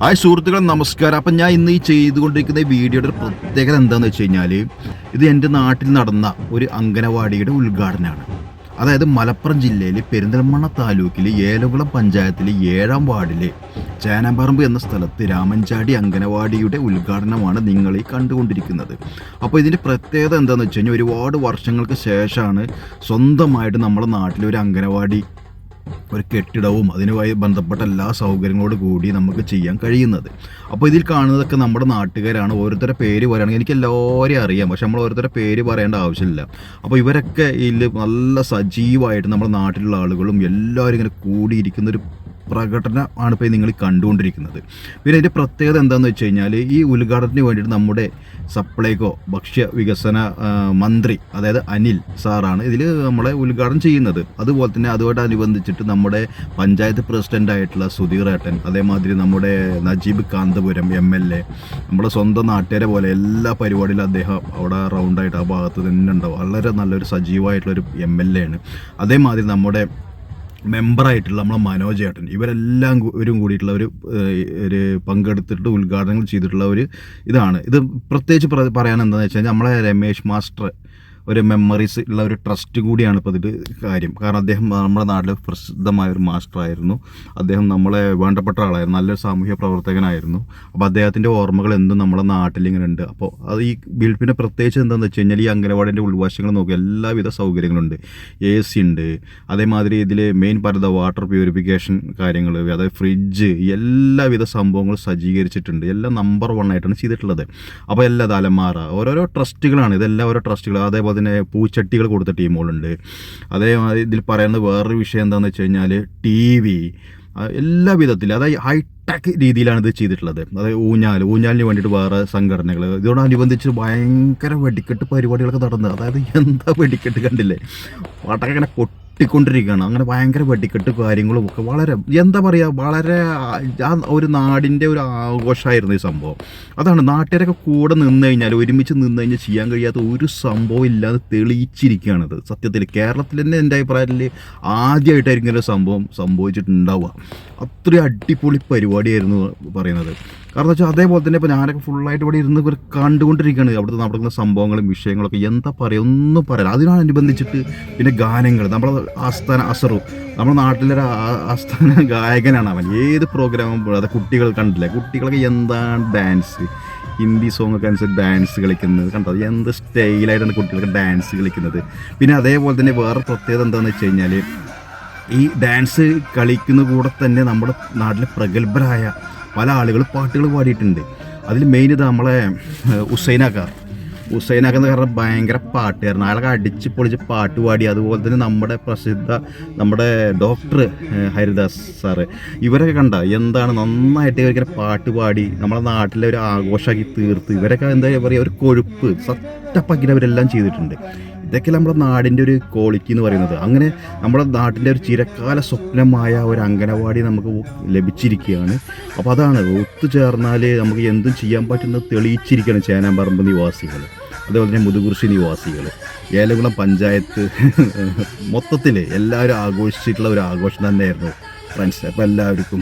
Hi സുഹൃത്തുക്കളെ നമസ്കാരം. അപ്പം ഞാൻ ഇന്ന് ഈ ചെയ്തുകൊണ്ടിരിക്കുന്ന വീഡിയോയുടെ ഒരു പ്രത്യേകത എന്താണെന്ന് വെച്ച് കഴിഞ്ഞാൽ ഇത് എന്റെ നാട്ടിൽ നടന്ന ഒരു അംഗനവാടിയുടെ ഉദ്ഘാടനമാണ്. അതായത് മലപ്പുറം ജില്ലയിൽ പെരിന്തൽമണ്ണ താലൂക്കിൽ ഏലകുളം പഞ്ചായത്തിലെ ഏഴാം വാർഡിലെ ചേനാമ്പറമ്പ് എന്ന സ്ഥലത്ത് രാമൻചാടി അംഗനവാടിയുടെ ഉദ്ഘാടനമാണ് നിങ്ങൾ ഈ കണ്ടുകൊണ്ടിരിക്കുന്നത്. അപ്പോൾ ഇതിന്റെ പ്രത്യേകത എന്താണെന്ന് വെച്ച് കഴിഞ്ഞാൽ ഒരുപാട് വർഷങ്ങൾക്ക് ശേഷമാണ് സ്വന്തമായിട്ട് നമ്മുടെ നാട്ടിലൊരു അംഗനവാടി ഒരു കെട്ടിടവും അതിനുമായി ബന്ധപ്പെട്ട എല്ലാ സൗകര്യങ്ങളോട് കൂടി നമുക്ക് ചെയ്യാൻ കഴിയുന്നത്. അപ്പോൾ ഇതിൽ കാണുന്നതൊക്കെ നമ്മുടെ നാട്ടുകാരാണ്. ഓരോരുത്തരുടെ പേര് പറയുകയാണെങ്കിൽ എനിക്ക് എല്ലാവരെയും അറിയാം. പക്ഷെ നമ്മൾ ഓരോരുത്തരുടെ പേര് പറയേണ്ട ആവശ്യമില്ല. അപ്പോൾ ഇവരൊക്കെ ഇതിൽ നല്ല സജീവമായിട്ട് നമ്മുടെ നാട്ടിലുള്ള ആളുകളും എല്ലാവരും ഇങ്ങനെ കൂടിയിരിക്കുന്ന ഒരു പ്രകടനമാണ് ഇപ്പോൾ നിങ്ങൾ കണ്ടുകൊണ്ടിരിക്കുന്നത്. പിന്നെ ഇതിന്റെ പ്രത്യേകത എന്താണെന്ന് വെച്ച് കഴിഞ്ഞാൽ ഈ ഉദ്ഘാടനത്തിന് വേണ്ടിയിട്ട് നമ്മുടെ സപ്ലൈകോ ഭക്ഷ്യ വികസന മന്ത്രി അതായത് അനിൽ സാറാണ് ഇതിൽ നമ്മളെ ഉദ്ഘാടനം ചെയ്യുന്നത്. അതുപോലെ തന്നെ അതുമായിട്ടനുബന്ധിച്ചിട്ട് നമ്മുടെ പഞ്ചായത്ത് പ്രസിഡന്റായിട്ടുള്ള സുധീർ ഏട്ടൻ അതേമാതിരി നമ്മുടെ Najeeb Kanthapuram M L A നമ്മുടെ സ്വന്തം നാട്ടുകാരെ പോലെ എല്ലാ പരിപാടിയിലും അദ്ദേഹം അവിടെ റൗണ്ടായിട്ട് ആ ഭാഗത്ത് തന്നെ ഉണ്ടാവും. വളരെ നല്ലൊരു സജീവമായിട്ടുള്ളൊരു എം എൽ എ ആണ്. അതേമാതിരി നമ്മുടെ മെമ്പറായിട്ടുള്ള നമ്മളെ മനോജ് ഏട്ടൻ. ഇവരെല്ലാം ഇവരും കൂടിയിട്ടുള്ള ഒരു ഒരു പങ്കെടുത്തിട്ട് ഉദ്ഘാടനങ്ങൾ ചെയ്തിട്ടുള്ള ഒരു ഇതാണ്. ഇത് പ്രത്യേകിച്ച് പ്ര- പറയാൻ എന്താണെന്ന് വെച്ച് കഴിഞ്ഞാൽ നമ്മളെ രമേശ് മാസ്റ്റർ ഒരു മെമ്മറീസ് ഉള്ള ഒരു ട്രസ്റ്റ് കൂടിയാണ് ഇപ്പോൾ ഇതിൽ കാര്യം. കാരണം അദ്ദേഹം നമ്മുടെ നാട്ടിലെ പ്രസിദ്ധമായ ഒരു മാസ്റ്ററായിരുന്നു അദ്ദേഹം നമ്മളെ വേണ്ടപ്പെട്ട ആളായിരുന്നു. നല്ലൊരു സാമൂഹ്യ പ്രവർത്തകനായിരുന്നു. അപ്പോൾ അദ്ദേഹത്തിന്റെ ഓർമ്മകൾ എന്തും നമ്മുടെ നാട്ടിൽ ഇങ്ങനെ ഉണ്ട്. അപ്പോൾ അത് ഈ ബിൽപ്പിന്റെ പ്രത്യേകിച്ച് എന്താണെന്ന് വെച്ച് കഴിഞ്ഞാൽ ഈ അംഗനവാടിന്റെ ഉൾവശങ്ങൾ നോക്കി എല്ലാവിധ സൗകര്യങ്ങളുണ്ട്. എ സി ഉണ്ട്. അതേമാതിരി ഇതിൽ മെയിൻ പറയുന്നത് വാട്ടർ പ്യൂരിഫിക്കേഷൻ കാര്യങ്ങൾ അതായത് ഫ്രിഡ്ജ് എല്ലാവിധ സംഭവങ്ങളും സജ്ജീകരിച്ചിട്ടുണ്ട്. എല്ലാം നമ്പർ വൺ ആയിട്ടാണ് ചെയ്തിട്ടുള്ളത്. അപ്പോൾ എല്ലാ തലമാറ. ഓരോരോ ട്രസ്റ്റുകളാണ് ഇതെല്ലാം ഓരോ ട്രസ്റ്റുകൾ അതേപോലെ തന്നെ പൂച്ചട്ടികൾ കൊടുത്ത ടീമുകളുണ്ട്. അതേമാതിരി ഇതിൽ പറയുന്ന വേറൊരു വിഷയം എന്താണെന്ന് വെച്ച് കഴിഞ്ഞാൽ ടി വി എല്ലാ വിധത്തിലും. അതായത് ഹൈടെക് രീതിയിലാണ് ഇത് ചെയ്തിട്ടുള്ളത്. അതായത് ഊഞ്ഞാൽ ഊഞ്ഞാലിന് വേണ്ടിയിട്ട് വേറെ സംഘടനകൾ ഇതോടനുബന്ധിച്ച് ഭയങ്കര വെടിക്കെട്ട് പരിപാടികളൊക്കെ നടന്നത് അതായത് എന്താ വെടിക്കെട്ട് കണ്ടില്ലേ? പടക്കം ഇങ്ങനെ പൊട്ടിക്കൊണ്ടിരിക്കുകയാണ് അങ്ങനെ ഭയങ്കര വെടിക്കെട്ട് കാര്യങ്ങളും ഒക്കെ വളരെ എന്താ പറയുക വളരെ ആ ഒരു നാടിന്റെ ഒരു ആഘോഷമായിരുന്നു ഈ സംഭവം. അതാണ് നാട്ടുകാരൊക്കെ കൂടെ നിന്ന് കഴിഞ്ഞാൽ ഒരുമിച്ച് നിന്ന് കഴിഞ്ഞാൽ ചെയ്യാൻ കഴിയാത്ത ഒരു സംഭവം ഇല്ലാതെ തെളിയിച്ചിരിക്കുകയാണത് സത്യത്തിൽ കേരളത്തിൽ തന്നെ എന്റെ അഭിപ്രായത്തിൽ ആദ്യമായിട്ടായിരിക്കും ഒരു സംഭവം സംഭവിച്ചിട്ടുണ്ടാവുക. അത്രയും അടിപൊളി പരിപാടിയായിരുന്നു പറയുന്നത്. കാരണം വെച്ചാൽ അതേപോലെ തന്നെ ഇപ്പോൾ ഞാനൊക്കെ ഫുള്ളായിട്ട് ഇവിടെ ഇരുന്ന് ഇവർ കണ്ടുകൊണ്ടിരിക്കുകയാണ്. അവിടുത്തെ നടക്കുന്ന സംഭവങ്ങളും വിഷയങ്ങളൊക്കെ. എന്താ പറയുക ഒന്നും പറയാം അതിനോടനുബന്ധിച്ചിട്ട് പിന്നെ ഗാനങ്ങൾ. നമ്മളെ ആസ്ഥാന അസറു. നമ്മുടെ നാട്ടിലൊരു ഒരു ആസ്ഥാന ഗായകനാണ് അവൻ. ഏത് പ്രോഗ്രാമും അത് കുട്ടികൾ കണ്ടില്ലേ? കുട്ടികളൊക്കെ എന്താണ് ഡാൻസ് ഹിന്ദി സോങ് ഒക്കെ അനുസരിച്ച് ഡാൻസ് കളിക്കുന്നത് കണ്ടോ? എന്ത് സ്റ്റൈലായിട്ടാണ് കുട്ടികൾക്ക് ഡാൻസ് കളിക്കുന്നത്? പിന്നെ അതേപോലെ തന്നെ വേറെ പ്രത്യേകത എന്താണെന്ന് വെച്ച് കഴിഞ്ഞാൽ ഈ ഡാൻസ് കളിക്കുന്ന കൂടെ തന്നെ നമ്മുടെ നാട്ടിലെ പ്രഗത്ഭരായ പല ആളുകൾ പാട്ടുകൾ പാടിയിട്ടുണ്ട്. അതിൽ മെയിൻ ഇത് നമ്മളെ ഏഹ്, ഉസൈനാക്ക എന്ന് പറഞ്ഞാൽ ഭയങ്കര പാട്ടുകാരാണ് അയാളൊക്കെ അടിച്ച് പൊളിച്ച് പാട്ട് പാടി അതുപോലെ തന്നെ നമ്മുടെ പ്രസിദ്ധ നമ്മുടെ ഡോക്ടർ ഹരിദാസ് സാറ്. ഇവരൊക്കെ കണ്ട എന്താണ് നന്നായിട്ട് ഇവരിങ്ങനെ പാട്ട് പാടി നമ്മുടെ നാട്ടിലെ ഒരു ആഘോഷമാക്കി തീർത്ത്. ഇവരൊക്കെ എന്താ പറയുക ഒരു കൊഴുപ്പ് സറ്റപ്പാക്കിയിട്ട് അവരെല്ലാം ചെയ്തിട്ടുണ്ട്. ഇതൊക്കെ നമ്മുടെ നാടിന്റെ ഒരു ക്വാളിറ്റി എന്ന് പറയുന്നത്. അങ്ങനെ നമ്മുടെ നാട്ടിന്റെ ഒരു ചിരക്കാല സ്വപ്നമായ ഒരു അംഗനവാടി നമുക്ക് ലഭിച്ചിരിക്കുകയാണ്. അപ്പോൾ അതാണ് ഒത്തുചേർന്നാൽ നമുക്ക് എന്തും ചെയ്യാൻ പറ്റുന്നത് തെളിയിച്ചിരിക്കുകയാണ് ചേനാമ്പറമ്പ് നിവാസികൾ അതുപോലെ തന്നെ മുതുകുറിശി നിവാസികൾ ഏലകുളം പഞ്ചായത്ത് മൊത്തത്തിൽ എല്ലാവരും ആഘോഷിച്ചിട്ടുള്ള ഒരു ആഘോഷം തന്നെയായിരുന്നു. ഫ്രണ്ട്സ് അപ്പോൾ എല്ലാവർക്കും